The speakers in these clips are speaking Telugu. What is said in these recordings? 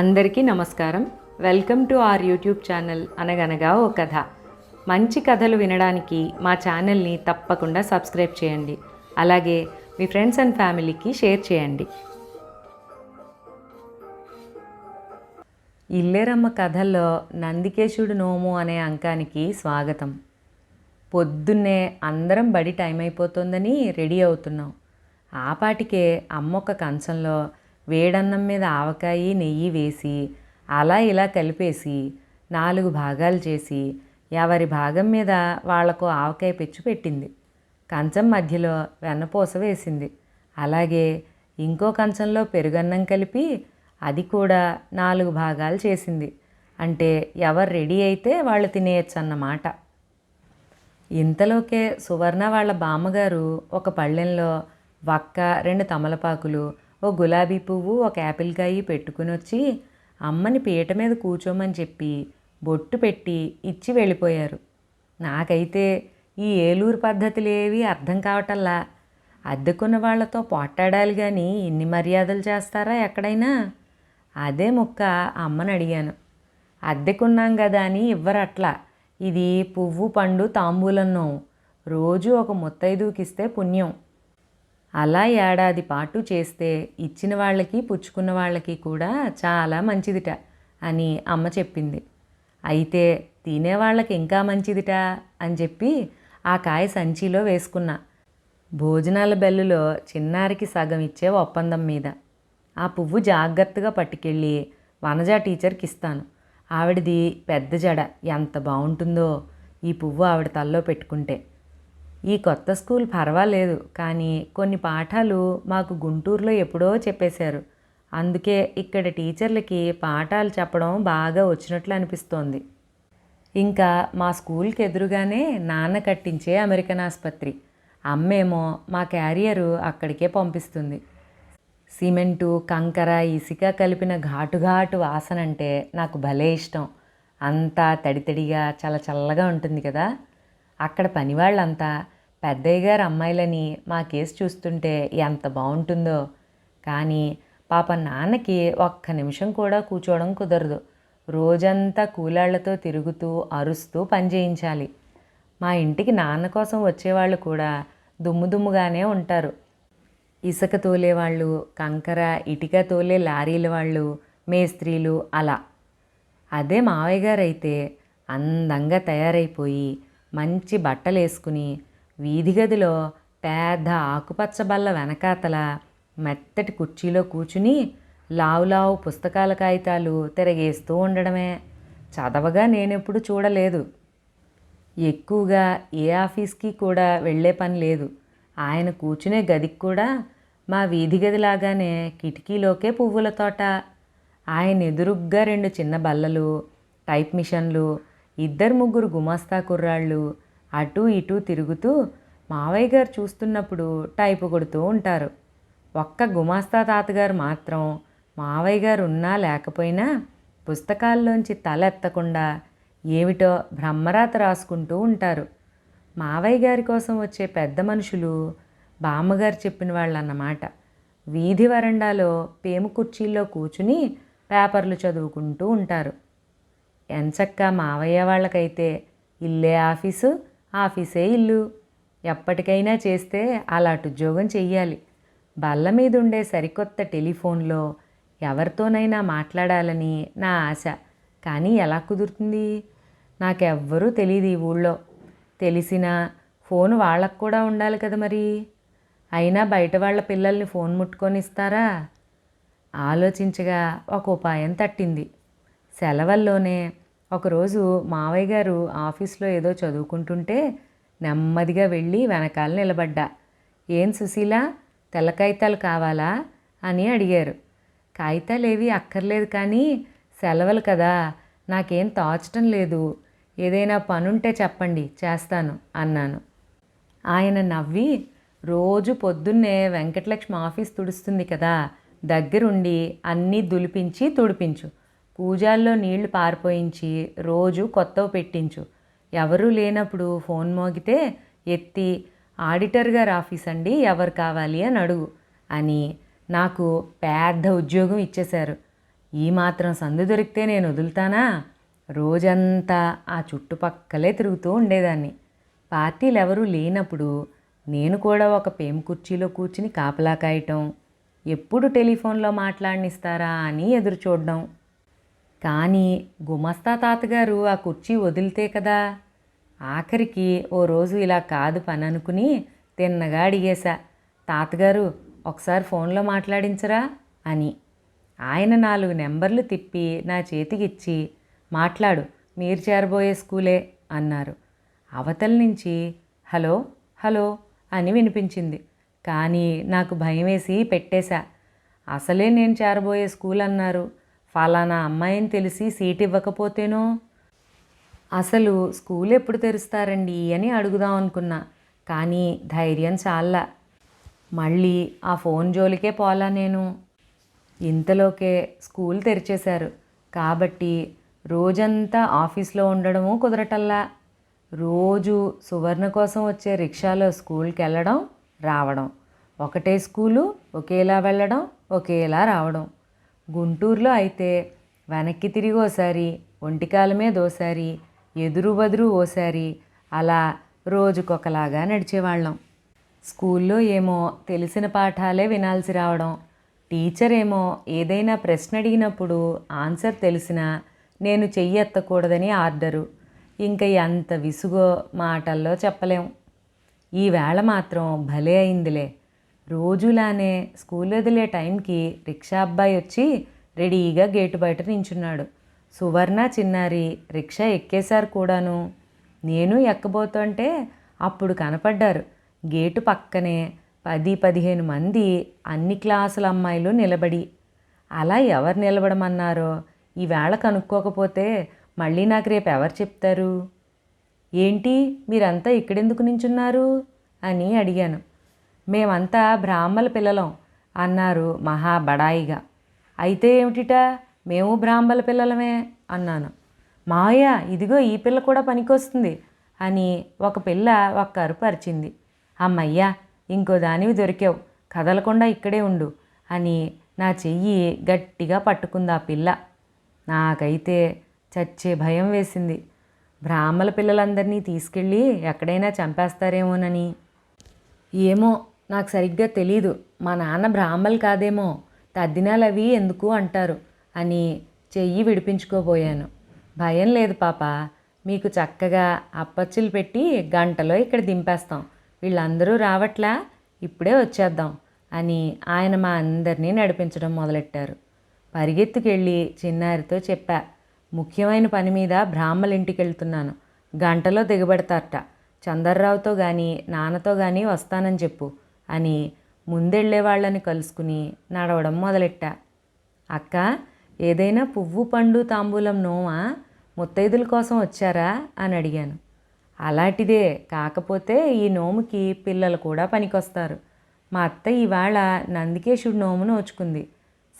అందరికీ నమస్కారం. Welcome to our YouTube channel Anaganaga O Katha. మంచి కథలు వినడానికి మా ఛానల్ని తప్పకుండా సబ్స్క్రైబ్ చేయండి. అలాగే మీ ఫ్రెండ్స్ అండ్ ఫ్యామిలీకి షేర్ చేయండి. ఇల్లేరమ్మ కథల్లో నందికేశుడు నోము అనే అంకానికి స్వాగతం. పొద్దున్నే అందరం బడి టైం అయిపోతుందని రెడీ అవుతున్నాం. ఆ పాటికే అమ్మ కంచంలో వేడన్నం మీద ఆవకాయి నెయ్యి వేసి అలా ఇలా కలిపేసి నాలుగు భాగాలు చేసి ఎవరి భాగం మీద వాళ్ళకు ఆవకాయ పెచ్చు పెట్టింది. కంచం మధ్యలో వెన్నపూస వేసింది. అలాగే ఇంకో కంచంలో పెరుగన్నం కలిపి అది కూడా నాలుగు భాగాలు చేసింది. అంటే ఎవరు రెడీ అయితే వాళ్ళు తినేయచ్చు అన్నమాట ఇంతలోకే సువర్ణ వాళ్ళ బామ్మగారు ఒక పళ్ళెంలో వక్క రెండు తమలపాకులు ఓ గులాబీ పువ్వు ఒక యాపిల్ కాయి పెట్టుకుని వచ్చి అమ్మని పీట మీద కూర్చోమని చెప్పి బొట్టు పెట్టి ఇచ్చి వెళ్ళిపోయారు. నాకైతే ఈ ఏలూరు పద్ధతులేవి అర్థం కావటల్లా అద్దెకున్న వాళ్ళతో పోట్టాడాలి కానీ ఇన్ని మర్యాదలు చేస్తారా ఎక్కడైనా? అదే ముక్క అమ్మని అడిగాను. అద్దెకున్నాం కదా అని ఇవ్వరట్లా. ఇది పువ్వు పండు తాంబూలన్నో రోజు ఒక ముత్తైదుకిస్తే పుణ్యం. అలా ఏడాది పాటు చేస్తే ఇచ్చిన వాళ్ళకి పుచ్చుకున్న వాళ్ళకి కూడా చాలా మంచిదిట అని అమ్మ చెప్పింది. అయితే తినేవాళ్ళకి ఇంకా మంచిదిట అని చెప్పి ఆ కాయ సంచిలో వేసుకున్నా. భోజనాల బెల్లులో చిన్నారికి సగం ఇచ్చే ఒప్పందం మీద. ఆ పువ్వు జాగ్రత్తగా పట్టుకెళ్ళి వనజ టీచర్కి ఇస్తాను. ఆవిడది పెద్ద జడ. ఎంత బాగుంటుందో ఈ పువ్వు ఆవిడ తల్లో పెట్టుకుంటే. ఈ కొత్త స్కూల్ పర్వాలేదు కానీ కొన్ని పాఠాలు మాకు గుంటూరులో ఎప్పుడో చెప్పేశారు. అందుకే ఇక్కడ టీచర్లకి పాఠాలు చెప్పడం బాగా వచ్చినట్లు అనిపిస్తోంది. ఇంకా మా స్కూల్కి ఎదురుగానే నాన్న కట్టించే అమెరికన్ ఆసుపత్రి. అమ్మేమో మా క్యారియరు అక్కడికే పంపిస్తుంది. సిమెంటు కంకర ఇసుక కలిపిన ఘాటు ఘాటు వాసన అంటే నాకు భలే ఇష్టం. అంతా తడితడిగా చాలా చల్లగా ఉంటుంది కదా. అక్కడ పనివాళ్ళంతా పెద్దయ్య గారు అమ్మాయిలని మా కేసు చూస్తుంటే ఎంత బాగుంటుందో. కానీ పాప నాన్నకి ఒక్క నిమిషం కూడా కూర్చోవడం కుదరదు. రోజంతా కూలాళ్ళతో తిరుగుతూ అరుస్తూ పని చేయించాలి. మా ఇంటికి నాన్న కోసం వచ్చేవాళ్ళు కూడా దుమ్ము దుమ్ముగానే ఉంటారు. ఇసుక తోలేవాళ్ళు కంకర ఇటుక తోలే లారీల వాళ్ళు మేస్త్రీలు అలా. అదే మావయ్య గారైతే అందంగా తయారైపోయి మంచి బట్టలు వేసుకుని వీధి గదిలో పెద్ద ఆకుపచ్చ బల్ల వెనకాతల మెత్తటి కుర్చీలో కూర్చుని లావు లావు పుస్తకాల కాగితాలు తిరగేస్తూ ఉండడమే. చదవగా నేనెప్పుడు చూడలేదు. ఎక్కువగా ఏ ఆఫీస్కి కూడా వెళ్ళే పని లేదు. ఆయన కూర్చునే గదికి కూడా మా వీధి గదిలాగానే కిటికీలోకే పువ్వుల తోట. ఆయన ఎదురుగ్గా రెండు చిన్న బల్లలు టైప్ మిషన్లు ఇద్దరు ముగ్గురు గుమాస్తా కుర్రాళ్ళు అటు ఇటు తిరుగుతూ మావయ్య గారు చూస్తున్నప్పుడు టైపు కొడుతూ ఉంటారు. ఒక్క గుమాస్తా తాతగారు మాత్రం మావయ్య గారు ఉన్నా లేకపోయినా పుస్తకాల్లోంచి తల ఎత్తకుండా ఏమిటో బ్రహ్మరాత రాసుకుంటూ ఉంటారు. మావయ్య గారి కోసం వచ్చే పెద్ద మనుషులు బామ్మగారు చెప్పిన వాళ్ళు అన్నమాట వీధి వరండాలో పేము కుర్చీల్లో కూర్చుని పేపర్లు చదువుకుంటూ ఉంటారు. ఎంచక్క మావయ్య వాళ్ళకైతే ఇల్లే ఆఫీసు ఆఫీసే ఇల్లు. ఎప్పటికైనా చేస్తే అలాంటి ఉద్యోగం చెయ్యాలి. బల్ల మీద ఉండే సరికొత్త టెలిఫోన్లో ఎవరితోనైనా మాట్లాడాలని నా ఆశ. కానీ ఎలా కుదురుతుంది? నాకెవ్వరూ తెలియదు ఈ ఊళ్ళో. తెలిసినా ఫోన్ వాళ్ళకు కూడా ఉండాలి కదా మరి. అయినా బయట వాళ్ళ పిల్లల్ని ఫోన్ ముట్టుకొని ఇస్తారా? ఆలోచించగా ఒక ఉపాయం తట్టింది. సెలవుల్లోనే ఒకరోజు మావయ్య గారు ఆఫీస్లో ఏదో చదువుకుంటుంటే నెమ్మదిగా వెళ్ళి వెనకాల నిలబడ్డా. ఏం సుశీల తెల్ల కాగితాలు కావాలా? అని అడిగారు. కాగితాలేవి అక్కర్లేదు కానీ సెలవులు కదా నాకేం తోచటం లేదు. ఏదైనా పనుంటే చెప్పండి చేస్తాను అన్నాను. ఆయన నవ్వి రోజు పొద్దున్నే వెంకటలక్ష్మి ఆఫీస్ తుడుస్తుంది కదా దగ్గరుండి అన్నీ దులిపించి తుడిపించు. కూజాల్లో నీళ్ళు పారిపోయించి రోజు కొత్తవి పెట్టించు. ఎవరూ లేనప్పుడు ఫోన్ మోగితే ఎత్తి ఆడిటర్ గారు ఆఫీస్ అండి ఎవరు కావాలి అని అడుగు అని నాకు పెద్ద ఉద్యోగం ఇచ్చేశారు. ఈ మాత్రం సందు దొరికితే నేను వదులుతానా? రోజంతా ఆ చుట్టుపక్కలే తిరుగుతూ ఉండేదాన్ని. పార్టీలు ఎవరూ లేనప్పుడు నేను కూడా ఒక పేమ కుర్చీలో కూర్చుని కాపలా కాయటం ఎప్పుడు టెలిఫోన్లో మాట్లాడినిస్తారా అని ఎదురు చూడడం. కానీ గుమస్తా తాతగారు ఆ కుర్చీ వదిలితే కదా. ఆఖరికి ఓ రోజు ఇలా కాదు పని అనుకుని తిన్నగా అడిగేశా తాతగారు ఒకసారి ఫోన్లో మాట్లాడించరా? అని. ఆయన నాలుగు నెంబర్లు తిప్పి నా చేతికిచ్చి మాట్లాడు మీరు చేరబోయే స్కూలే అన్నారు. అవతల నుంచి హలో హలో అని వినిపించింది. కానీ నాకు భయం వేసి పెట్టేశా అసలే నేను చేరబోయే స్కూల్ అన్నారు ఫలానా అమ్మాయిని తెలిసి సీట్ ఇవ్వకపోతేనో అసలు స్కూల్ ఎప్పుడు తెరుస్తారండి అని అడుగుదాం అనుకున్నా కానీ ధైర్యం చాలా మళ్ళీ ఆ ఫోన్ జోలికే పోలా నేను. ఇంతలోకే స్కూల్ తెరిచేశారు కాబట్టి రోజంతా ఆఫీస్లో ఉండడము కుదరటల్లా. రోజు సువర్ణ కోసం వచ్చే రిక్షాలో స్కూల్కి వెళ్ళడం రావడం. ఒకటే స్కూలు ఒకేలా వెళ్ళడం ఒకేలా రావడం. గుంటూరులో అయితే వెనక్కి తిరిగి ఓసారి ఒంటికాలమే ఓసారి ఎదురు బదురు ఓసారి అలా రోజుకొకలాగా నడిచేవాళ్ళం. స్కూల్లో ఏమో తెలిసిన పాఠాలే వినాల్సి రావడం టీచర్ ఏమో ఏదైనా ప్రశ్న అడిగినప్పుడు ఆన్సర్ తెలిసినా నేను చెయ్యి ఎత్తకూడదని ఆర్డరు. ఇంకా ఎంత విసుగో మాటల్లో చెప్పలేం. ఈ వేళ మాత్రం భలే అయిందిలే. రోజులానే స్కూల్ వదిలే టైంకి రిక్షా అబ్బాయి వచ్చి రెడీగా గేటు బయట నించున్నాడు. సువర్ణ చిన్నారి రిక్షా ఎక్కేశారు కూడాను. నేను ఎక్కబోతుంటే అప్పుడు కనపడ్డారు. గేటు పక్కనే పది పదిహేను మంది అన్ని క్లాసుల అమ్మాయిలు నిలబడి. అలా ఎవరు నిలబడమన్నారో ఈవేళ కనుక్కోకపోతే మళ్ళీ నాకు రేపు ఎవరు చెప్తారు? ఏంటి మీరంతా ఇక్కడెందుకు నించున్నారు? అని అడిగాను. మేమంతా బ్రాహ్మల పిల్లలం అన్నారు మహా బడాయిగా. అయితే ఏమిటిట? మేము బ్రాహ్మల పిల్లలమే అన్నాను. మాయ ఇదిగో ఈ పిల్ల కూడా పనికొస్తుంది అని ఒక పిల్ల ఒక్క అరుపు అరిచింది. అమ్మయ్యా ఇంకో దానివి దొరికావు కదలకుండా ఇక్కడే ఉండు అని నా చెయ్యి గట్టిగా పట్టుకుంది ఆ పిల్ల. నాకైతే చచ్చే భయం వేసింది. బ్రాహ్మల పిల్లలందరినీ తీసుకెళ్ళి ఎక్కడైనా చంపేస్తారేమోనని. ఏమో నాకు సరిగ్గా తెలీదు. మా నాన్న బ్రాహ్మలు కాదేమో తద్దినాలు అవి ఎందుకు అంటారు అని చెయ్యి విడిపించుకోబోయాను. భయం లేదు పాప మీకు చక్కగా అప్పచ్చులు పెట్టి గంటలో ఇక్కడ దింపేస్తాం. వీళ్ళందరూ రావట్లా? ఇప్పుడే వచ్చేద్దాం అని ఆయన మా అందరినీ నడిపించడం మొదలెట్టారు. పరిగెత్తుకెళ్ళి చిన్నారితో చెప్పా ముఖ్యమైన పని మీద బ్రాహ్మల ఇంటికి వెళ్తున్నాను గంటలో దిగబడతారట. చందర్రావుతో కానీ నాన్నతో కానీ వస్తానని చెప్పు. అని ముందెళ్ళే వాళ్ళని కలుసుకుని నడవడం మొదలెట్టా. అక్క ఏదైనా పువ్వు పండు తాంబూలం నోమా ముత్తైదుల కోసం వచ్చారా? అని అడిగాను. అలాంటిదే కాకపోతే ఈ నోముకి పిల్లలు కూడా పనికొస్తారు. మా అత్త ఇవాళ నందికేశుడు నోము నోచుకుంది.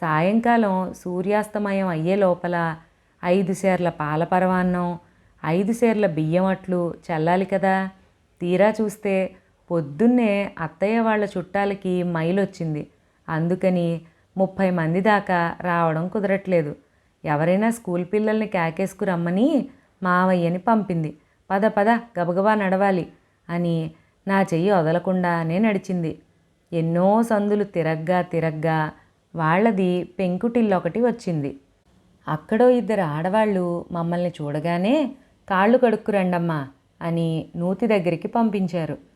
సాయంకాలం సూర్యాస్తమయం అయ్యే లోపల ఐదు సేర్ల పాల పరవాన్నం ఐదు సేర్ల బియ్యం అట్లు చల్లాలి కదా? తీరా చూస్తే పొద్దున్నే అత్తయ్య వాళ్ళ చుట్టాలకి మైలొచ్చింది అందుకని ముప్పై మంది దాకా రావడం కుదరట్లేదు. ఎవరైనా స్కూల్ పిల్లల్ని కేకేసుకు రమ్మని మావయ్యని పంపింది. పద పద గబగబా నడవాలి అని నా చెయ్యి వదలకుండానే నడిచింది. ఎన్నో సందులు తిరగ్గా తిరగ్గా వాళ్ళది పెంకుటిల్లు ఒకటి వచ్చింది. అక్కడో ఇద్దరు ఆడవాళ్ళు మమ్మల్ని చూడగానే కాళ్ళు కడుక్కురండమ్మా అని నూతి దగ్గరికి పంపించారు.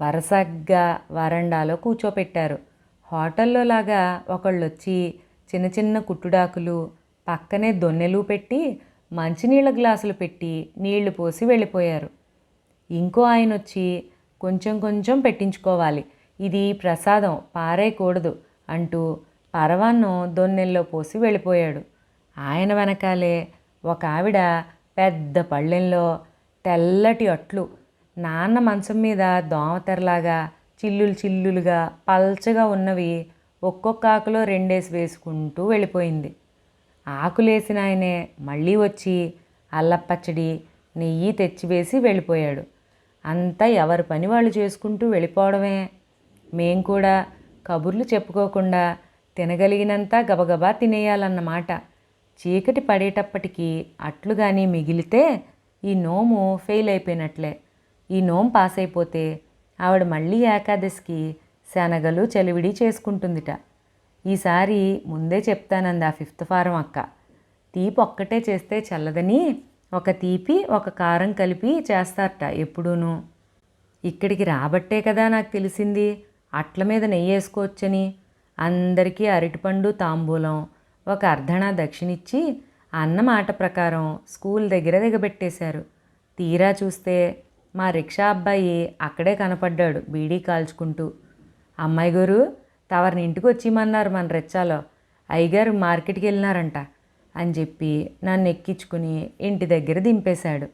వరసగ్గా వరండాలో కూర్చోపెట్టారు. హోటల్లో లాగా ఒకళ్ళు వచ్చి చిన్న చిన్న కుట్టుడాకులు పక్కనే దొన్నెలు పెట్టి మంచినీళ్ళ గ్లాసులు పెట్టి నీళ్ళు పోసి వెళ్ళిపోయారు. ఇంకో ఆయన వచ్చి కొంచెం కొంచెం పెట్టించుకోవాలి. ఇది ప్రసాదం పారేయకూడదు అంటూ పరవాన్నం దొన్నెల్లో పోసి వెళ్ళిపోయాడు. ఆయన వెనకాలే ఒక ఆవిడ పెద్ద పళ్ళెంలో తెల్లటి అట్లు నాన్న మంచం మీద దోమతెరలాగా చిల్లులు చిల్లులుగా పల్చగా ఉన్నవి ఒక్కొక్క ఆకులో రెండేసి వేసుకుంటూ వెళ్ళిపోయింది. ఆకులేసిన ఆయనే మళ్ళీ వచ్చి అల్లపచ్చడి నెయ్యి తెచ్చివేసి వెళ్ళిపోయాడు. అంతా ఎవరి పని వాళ్ళు చేసుకుంటూ వెళ్ళిపోవడమే. మేం కూడా కబుర్లు చెప్పుకోకుండా తినగలిగినంత గబగబా తినేయాలన్నమాట. చీకటి పడేటప్పటికీ అట్లు కానీ మిగిలితే ఈ నోము ఫెయిల్ అయిపోయినట్లే. ఈ నోం పాస్ అయిపోతే ఆవిడ మళ్ళీ ఏకాదశికి శనగలు చలివిడి చేసుకుంటుందిట. ఈసారి ముందే చెప్తానంది ఆ ఫిఫ్త్ ఫారం అక్క. తీపి ఒక్కటే చేస్తే చల్లదని ఒక తీపి ఒక కారం కలిపి చేస్తారట ఎప్పుడూను. ఇక్కడికి రాబట్టే కదా నాకు తెలిసింది. అట్ల మీద నెయ్యి వేసుకోవచ్చని. అందరికీ అరటిపండు తాంబూలం ఒక అర్ధణ దక్షిణిచ్చి అన్న మాట ప్రకారం స్కూల్ దగ్గర దిగబెట్టేశారు. తీరా చూస్తే మా రిక్షా అబ్బాయి అక్కడే కనపడ్డాడు బీడీ కాల్చుకుంటూ. అమ్మాయి గారు తవరిని ఇంటికి వచ్చిమన్నారు మన రెచ్చాలో అయ్యగారు మార్కెట్కి వెళ్ళినారంట అని చెప్పి నన్ను ఎక్కించుకుని ఇంటి దగ్గర దింపేశాడు.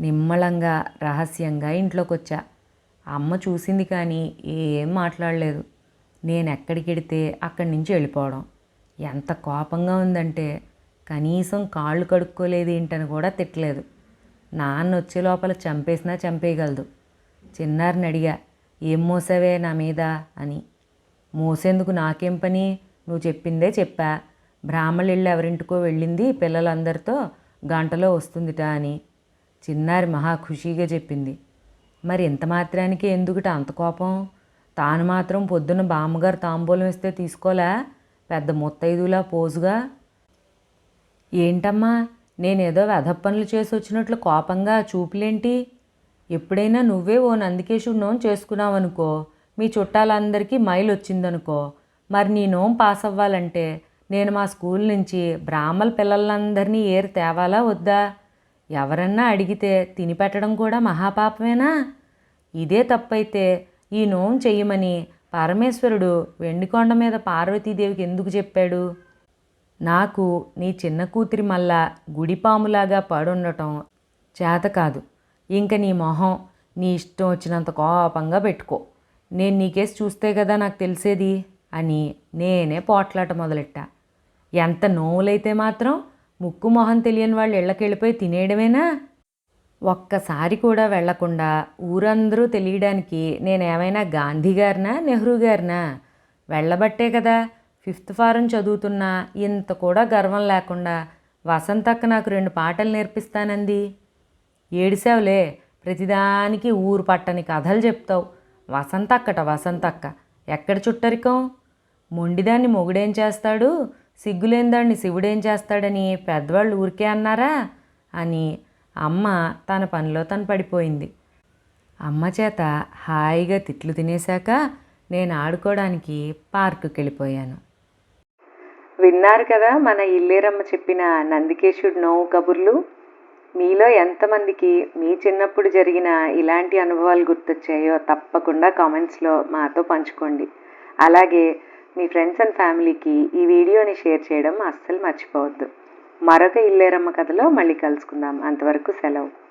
నిమ్మళంగా రహస్యంగా ఇంట్లోకి వచ్చా అమ్మ చూసింది కానీ ఏం మాట్లాడలేదు. నేను ఎక్కడికి వెడితే అక్కడి నుంచి వెళ్ళిపోవడం. ఎంత కోపంగా ఉందంటే కనీసం కాళ్ళు కడుక్కోలేదు ఏంటని కూడా తిట్టలేదు. నాన్న వచ్చే లోపల చంపేసినా చంపేయగలదు. చిన్నారిని అడిగా ఏం మోసావే నా మీద? అని. మోసేందుకు నాకేం పని? నువ్వు చెప్పిందే చెప్పా. బ్రాహ్మణులు ఎవరింటికో వెళ్ళింది పిల్లలందరితో గంటలో వస్తుందిట అని. చిన్నారి మహా ఖుషీగా చెప్పింది. మరి ఇంత మాత్రానికి ఎందుకుట అంత కోపం? తాను మాత్రం పొద్దున్న బామ్మగారు తాంబూలం ఇస్తే తీసుకోలే? పెద్ద ముత్తైదులా పోజుగా? ఏంటమ్మా? నేనేదో వెధ పనులు చేసి వచ్చినట్లు కోపంగా చూపులేంటి? ఎప్పుడైనా నువ్వే ఓ నందికేశుడు నోం చేసుకున్నావనుకో మీ చుట్టాలందరికీ మైల్ వచ్చిందనుకో మరి నీ నోం పాస్ అవ్వాలంటే నేను మా స్కూల్ నుంచి బ్రాహ్మల పిల్లలందరినీ ఏరు తేవాలా వద్దా? ఎవరన్నా అడిగితే తిని పెట్టడం కూడా మహాపాపమేనా? ఇదే తప్పైతే ఈ నోం చెయ్యమని పరమేశ్వరుడు వెండికొండ మీద పార్వతీదేవికి ఎందుకు చెప్పాడు? నాకు నీ చిన్న కూతురి మళ్ళా గుడిపాములాగా పడుండటం చేత కాదు. ఇంక నీ మొహం నీ ఇష్టం వచ్చినంత కోపంగా పెట్టుకో. నేను నీకేసి చూస్తే కదా నాకు తెలిసేది అని నేనే పోట్లాట మొదలెట్టా. ఎంత నోవులైతే మాత్రం ముక్కు మొహం తెలియని వాళ్ళు ఇళ్ళకెళ్ళిపోయి తినేయడమేనా? ఒక్కసారి కూడా వెళ్ళకుండా ఊరందరూ తెలియడానికి నేనేమైనా గాంధీ గారినా నెహ్రూ గారినా? వెళ్ళబట్టే కదా ఫిఫ్త్ ఫారం చదువుతున్నా ఇంత కూడా గర్వం లేకుండా వసంతక్క నాకు రెండు పాటలు నేర్పిస్తానంది. ఏడిసావులే ప్రతిదానికి ఊరు పట్టని కథలు చెప్తావు. వసంతక్కట వసంతక్క ఎక్కడ చుట్టరికం? మొండిదాన్ని మొగుడేం చేస్తాడు? సిగ్గులేందాన్ని శివుడేం చేస్తాడని పెద్దవాళ్ళు ఊరికే అన్నారా? అని అమ్మ తన పనిలో తను పడిపోయింది. అమ్మ చేత హాయిగా తిట్లు తినేశాక నేను ఆడుకోవడానికి పార్కుకి వెళ్ళిపోయాను విన్నారు కదా మన ఇల్లేరమ్మ చెప్పిన నందికేశుడు నోవు కబుర్లు? మీలో ఎంతమందికి మీ చిన్నప్పుడు జరిగిన ఇలాంటి అనుభవాలు గుర్తొచ్చాయో తప్పకుండా కామెంట్స్లో మాతో పంచుకోండి. అలాగే మీ ఫ్రెండ్స్ అండ్ ఫ్యామిలీకి ఈ వీడియోని షేర్ చేయడం అస్సలు మర్చిపోవద్దు. మరొక ఇల్లేరమ్మ కథలో మళ్ళీ కలుసుకుందాం. అంతవరకు సెలవు.